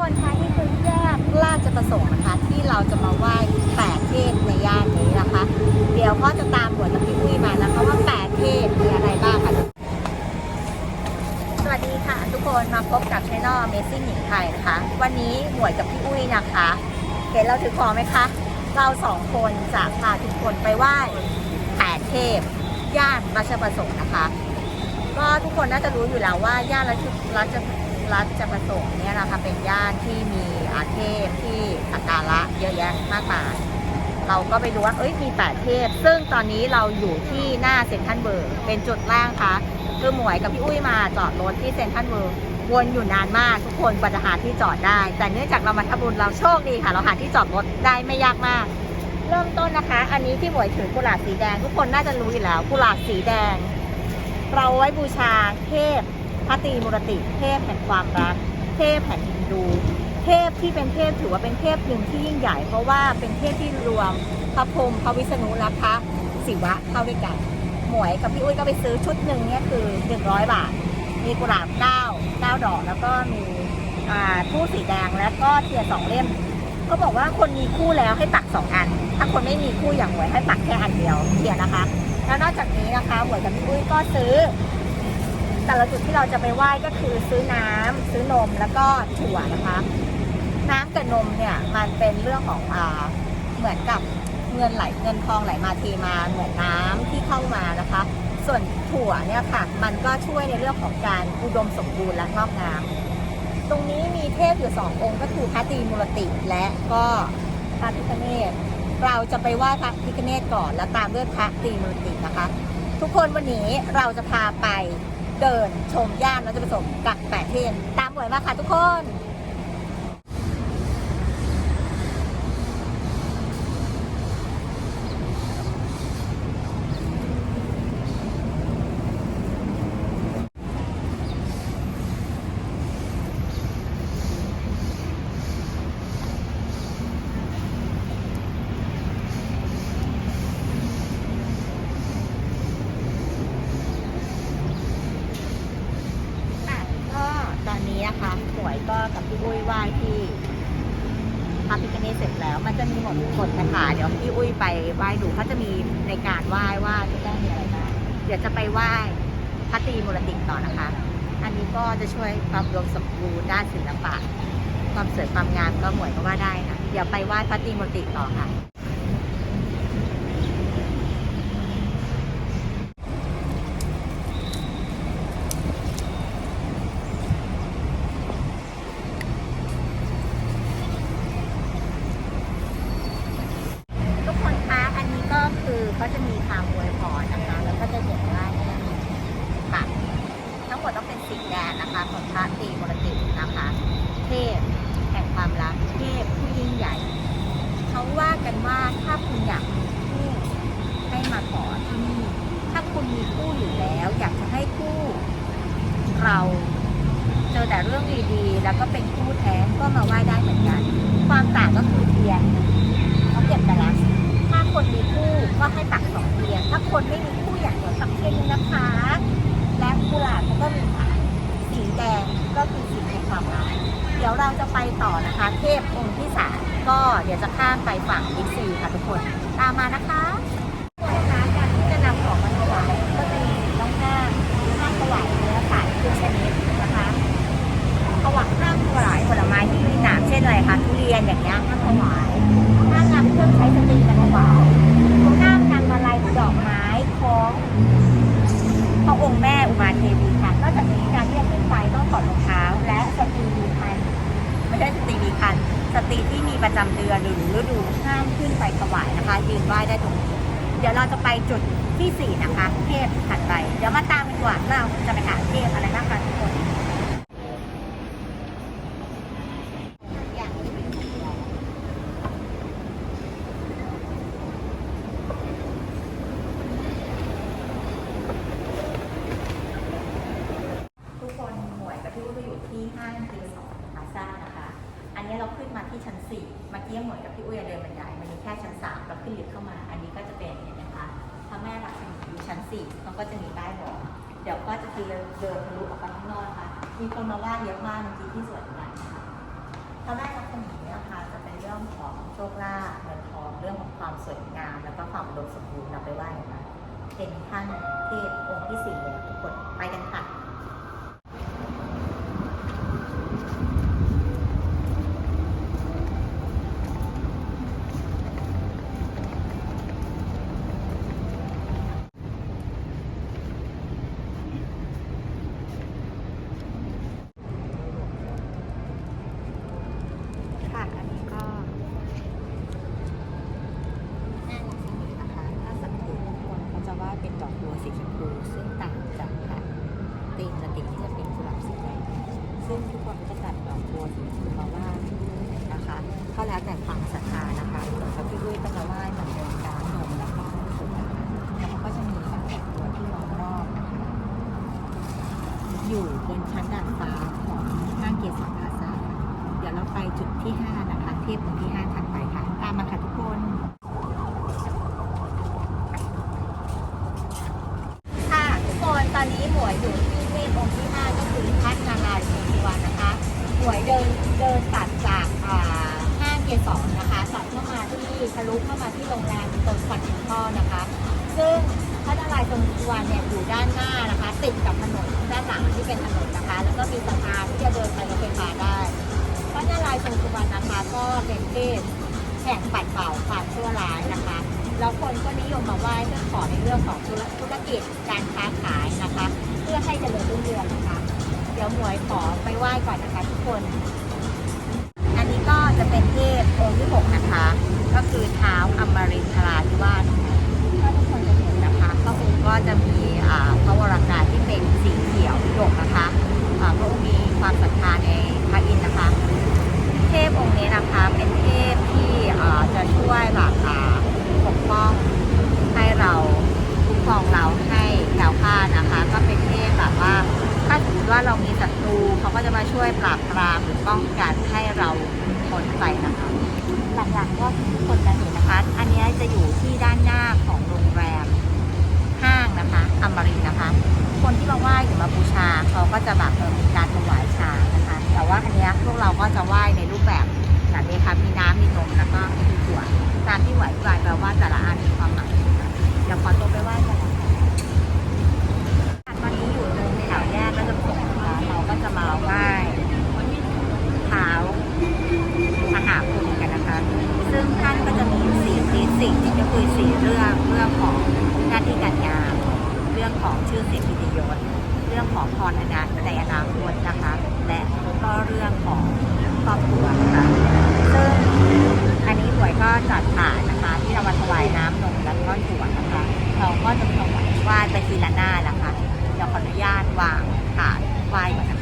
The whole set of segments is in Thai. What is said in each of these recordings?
คนคะนี่คือแยกราชประสงค์นะคะ ที่เราจะมาไหว้แปดเทพในย่านนี้นะคะ เดี๋ยวก็จะตามหมวดกับพี่อุ้ยมานะคะว่าแปดเทพมีอะไรบ้างค่ะสวัสดีค่ะ ทุกคนมาพบกับช่อง Amazing หญิงไทยนะคะ วันนี้หมวยกับพี่อุ้ยนะคะ เห็นเราถือของไหมคะ เราสองคนจะพาทุกคนไปไหว้แปดเทพ ย่านราชประสงค์นะคะ ก็ทุกคนน่าจะรู้อยู่แล้วว่าย่านราช ราชราชประสงค์เนี่ยนะคะเป็นย่านที่มีอาเทพที่สักการะเยอะแยะมากมายเราก็ไปดูว่าเอ้ยมีแปดเทพ ซึ่งตอนนี้เราอยู่ที่หน้าเซ็นทรัลเวิร์ เป็นจุดแรกค่ะคือหมวยกับพี่อุ้ยมาจอดรถที่เซ็นทรัลเวิร์วนอยู่นานมากทุกคนกว่าจะหาที่จอดได้ แต่เนื่องจากเรามาทำบุญเราโชคดีค่ะ เราหาที่จอดรถได้ไม่ยากมาก เริ่มต้นนะคะ อันนี้ที่หมวยถือกุหลาบสีแดง ทุกคนน่าจะรู้อยู่แล้วกุหลาบสีแดง เราไว้บูชาเทพ ระตรีมุรติเทพแห่งความรัก เทพแห่งฮินดูเทพที่เป็นเทพถือว่าเป็นเทพหนึ่งที่ยิ่งใหญ่ เพราะว่าเป็นเทพที่รวมพระพรหมพระวิษณุและพระศิวะเข้าด้วยกัน หมวยกับพี่อุ้ยก็ไปซื้อชุดหนึ่งเนี่ยคือ 100 บาท มีกุหลาบ9 9ดอกแล้วก็มีผู้สีแดงแล้วก็เทียนสองเล่มก็บอกว่าคนมีคู่แล้วให้ปักสองอัน ถ้าคนไม่มีคู่อย่างหมวยให้ปักแค่อันเดียวเทียนนะคะ แล้วนอกจากนี้นะคะหมวยกับพี่อุ้ยก็ซื้อ แต่ละจุดที่เราจะไปไหว้ก็คือซื้อน้ำซื้อนมแล้วก็ถั่วนะคะ น้ำกับนมเนี่ยมันเป็นเรื่องของอ่าเหมือนกับเงินไหลเงินทองไหลมาเทมาเหมือนน้ำที่เข้ามานะคะ ส่วนถั่วเนี่ยค่ะ มันก็ช่วยในเรื่องของการอุดมสมบูรณ์และงอกงามตรงนี้มีเทพอยู่สององค์ก็คือพระตรีมุรติและก็พระพิฆเนศเราจะไปไหว้พระพิฆเนศก่อนแล้วตามด้วยพระตรีมุรตินะคะ ทุกคนวันนี้เราจะพาไป เดินชมย่านแล้วจะผสมกับแปดเทนตามหวยมาค่ะทุกคน อะก็ตอนนี้นะคะหวยก็กับพี่อุ้ยไหว้ที่พระพิฆเนศเสร็จแล้ว มันจะมีหมดกฎนะคะเดี๋ยวพี่อุ้ยไปไหว้ดูเขาจะมีในการไหว้ว่าจะต้องมีอะไรบ้างเดี๋ยวจะไปไหว้พระตรีมุรติต่อนะคะ อันนี้ก็จะช่วยความรวมสมบูรณ์ด้านศิลปะ ความสวยความงามก็หมวยก็ว่าได้ค่ะเดี๋ยวไปไหว้พระตรีมุรติต่อค่ะ ทุกคนคะ อันนี้ก็คือเขาจะมีคำอวยพรนะคะ แล้วก็จะเขียนว่าเนี่ยปักทั้งหมดต้องเป็น สีแดงนะคะของพระตรีมรตินะคะ เทพแห่งความรักเทพผู้ยิ่งใหญ่เขาว่ากันว่าถ้าคุณอยากมีคู่ให้มาขอที่นี่ถ้าคุณมีคู่อยู่แล้ว อยากจะให้คู่เราเจอแต่เรื่องดีๆ แล้วก็เป็นคู่แท้ก็มาไหว้ได้เหมือนกัน ความต่างก็คือเทียนเขาเก็บไปแล้วถ้าคนมีคู่ก็ให้ตักสองเทียนถ้าคนไม่มี ตรีที่มีประจำเดือนหรือฤดูห้ามขึ้นไปถวายนะคะ ยืนไหว้ได้ตรงนี้เดี๋ยวเราจะไปจุดที่สี่นะคะเทพถัดไป เดี๋ยวมาตามกันดีกว่าว่าเราจะไปหาเทพอะไรบ้างกันทุกคนอย่างนี้เป็นของเรา ทุกคนหมวยกับพี่อุ้ยก็อยู่ที่ห้างตีสองพลาซ่านะคะ อันนี้เราขึ้นมาที่ชั้นสี่เมื่อกี้หมวยกับพี่อุ้ยเดินบันไดมันมีแค่ชั้นสามเรา ขึ้นลิฟต์เข้ามา อันนี้ก็จะเป็นเห็นไหมคะพระแม่ลักษมีอยู่ชั้นสี่มันก็จะมีป้ายบอก เดี๋ยวก็จะเดินเดินทะลุออกไปข้างนอกนะคะมีคนมาไหว่าเยอะมากเมื่อกี้ที่สวนกันนะคะพระแม่ลักษมีนะคะจะเป็นเรื่องของโชคลาภเงินทองเรื่องของความสวยงาม แล้วก็ความอุดมสมบูรณ์เราไปไหว้นะคะเป็นท่านเทพองค์ที่สี่เลยทุกคนไปกันค่ะค่ะ อันนี้ก็หน้าลักษณะนะคะ ถ้าสังเกตทุกคนเขาจะว่าเป็นดอกบัวสีชมพูซึ่งต่างจากค่ะตีนสติที่จะเป็นกุหลาบสีแดงซึ่งทุกคนก็จะตัดดอกบัวสีชมพูมาว่านะคะก็แล้วแต่ความศรัทธานะคะส่วนพระพี่ด้วยก็จะไหว้เหมือนเดิมน้ำนมแล้วก็สุดนะคะแล้วมันก็จะมีทั้งดอกบัวที่ล้อมรอบนะคะ อยู่บนชั้นดาดฟ้าของห้างเกียรติศาสตร์พลาซ่าค่ะ เดี๋ยวเราไปจุดที่ 5นะคะเทพองที่5ถัดไปค่ะ ตามมาค่ะทุกคน ค่ะทุกคนตอนนี้หมวยอยู่ที่เทพองค์ที่5ก็คือพัฒนาลายณ์เมืองสุวรรณนะคะหมวยเดินเดินตัดจากอ่าห้างเกสรนะคะตัดเข้ามาที่ทะลุเข้ามาที่โรงแรมตนฟันถึงพ่อนะคะ ซึ่งพระนารายณ์ทรงสุวรรณเนี่ยอยู่ด้านหน้านะคะ ติดกับถนนด้านหลังที่เป็นถนนนะคะ แล้วก็มีส ก็เป็นเทพแห่งปัดเป่าความชั่วร้ายนะคะแล้วคนก็นิยมมาไหว้เพื่อขอในเรื่องของธุรกิจการค้าขายนะคะ เพื่อให้เจริญรุ่งเรืองนะคะ เดี๋ยวหมวยขอไปไหว้ก่อนนะคะทุกคน อันนี้ก็จะเป็นเทพองค์ที่หกนะคะ ก็คือเท้าอมรินทราธิวาสนะคะถ้าทุกคนจะเห็นนะคะพระองค์ก็จะมีอ่าพระวรากายที่เป็นสีเขียวหยกนะคะอ่าพระองค์มีความศรัทธาในพระอินทร์นะคะ เทพองค์นี้นะคะเป็นเทพที่อ่าจะช่วยแบบอ่าปกป้องให้เราคุ้มครองเราให้แคล้วคลาดนะคะ ก็เป็นเทพแบบว่า ถ้าสมม ติว่าเรามีศัตรูเขาก็จะมาช่วยปราบปรามหรือป้องกันให้เราพ้นไปนะคะหลักๆก็ทุกคนจะเห็นนะคะ อันนี้จะอยู่ที่ด้านหน้าของโรงแรมห้างนะคะอมรินนะคะ คนที่มาไหว้หรือมาบูชาเขาก็จะแบบมีการถวายชานะคะ แต่ว่าอันนี้พวกเราก็จะไหว้ในรูปแบบแบบนี้ค่ะมีน้ำมีนมแล้วก็มีถั่วตามที่ไหวไหวแปลว่าแต่ละอันมีความหมายนะคะเดี๋ยวขอตัวไปไหว้กันะคะตอนนี้อยู่ตรงแถวแยกก็จะส่งนะคะเราก็จะมา ไหว้เท้ามหาพรหมกันนะคะ ซึ่งท่านก็จะมีสีสีสิ่งที่ก็คือสี่เรื่องเรื่องของหน้าที่การงานเรื่องของชื่อเสียงกิตยศเรื่องของพรอนาในอนาคตนะคะ และก็เรื่องของครอบครัวนะคะซึ่งอันนี้หวยก็จัดถาดนะคะ ที่เรามาถวายน้ำนมและก็ถั่วนะคะ เราก็จะถวายไหว้ไปทีละหน้านะคะเดี๋ยวขออนุญาตวางถาดไหว้ก่อนนะคะ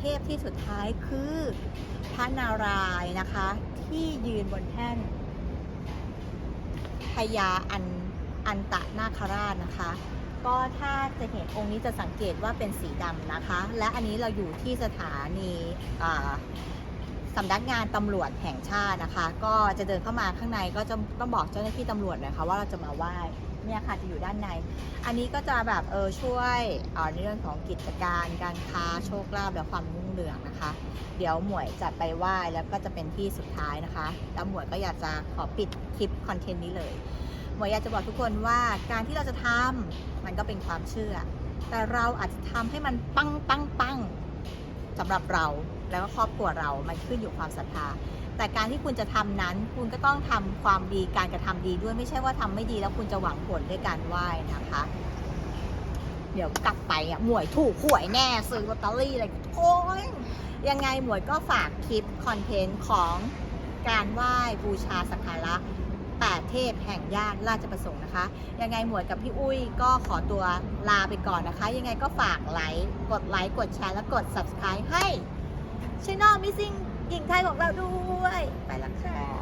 เทพที่สุดท้ายคือพระนารายณ์นะคะ ที่ยืนบนแท่นพญาอันอันตะนาคราชนะคะ ก็ถ้าจะเห็นองค์นี้จะสังเกตว่าเป็นสีดำนะคะ และอันนี้เราอยู่ที่สถานีอ่าสำนักงานตำรวจแห่งชาตินะคะ ก็จะเดินเข้ามาข้างในก็จะต้องบอกเจ้าหน้าที่ตำรวจเลยค่ะว่าเราจะมาไหว้ เนี่ยค่ะจะอยู่ด้านใน อันนี้ก็จะแบบเออช่วยเออในเรื่องของกิจการการค้าโชคลาภและความรุ่งเรืองนะคะ เดี๋ยวหมวยจะไปไหว้แล้วก็จะเป็นที่สุดท้ายนะคะแล้วหมวยก็อยากจะขอปิดคลิปคอนเทนต์นี้เลยหมวยอยากจะบอกทุกคนว่าการที่เราจะทำมันก็เป็นความเชื่อ แต่เราอาจจะทำให้มันปังปังปังสำหรับเราแล้วก็ครอบครัวเรามันขึ้นอยู่ความศรัทธา แต่การที่คุณจะทำนั้น คุณก็ต้องทำความดีการกระทำดีด้วยไม่ใช่ว่าทำไม่ดีแล้วคุณจะหวังผลด้วยการไหว้นะคะ เดี๋ยวกลับไปอะหมวยถูกหวยแน่ซื้อลอตเตอรี่อะไรโอ้ยยังไงหมวยก็ฝากคลิปคอนเทนต์ของการไหว้บูชาสักการะแปดเทพแห่งย่านราชประสงค์นะคะ ยังไงหมวยกับพี่อุ้ยก็ขอตัวลาไปก่อนนะคะ ยังไงก็ฝากไลค์กดไลค์กดแชร์และกด subscribe ให้ช่อง Missing กิ่งไทยของเราด้วย ไปละค่ะ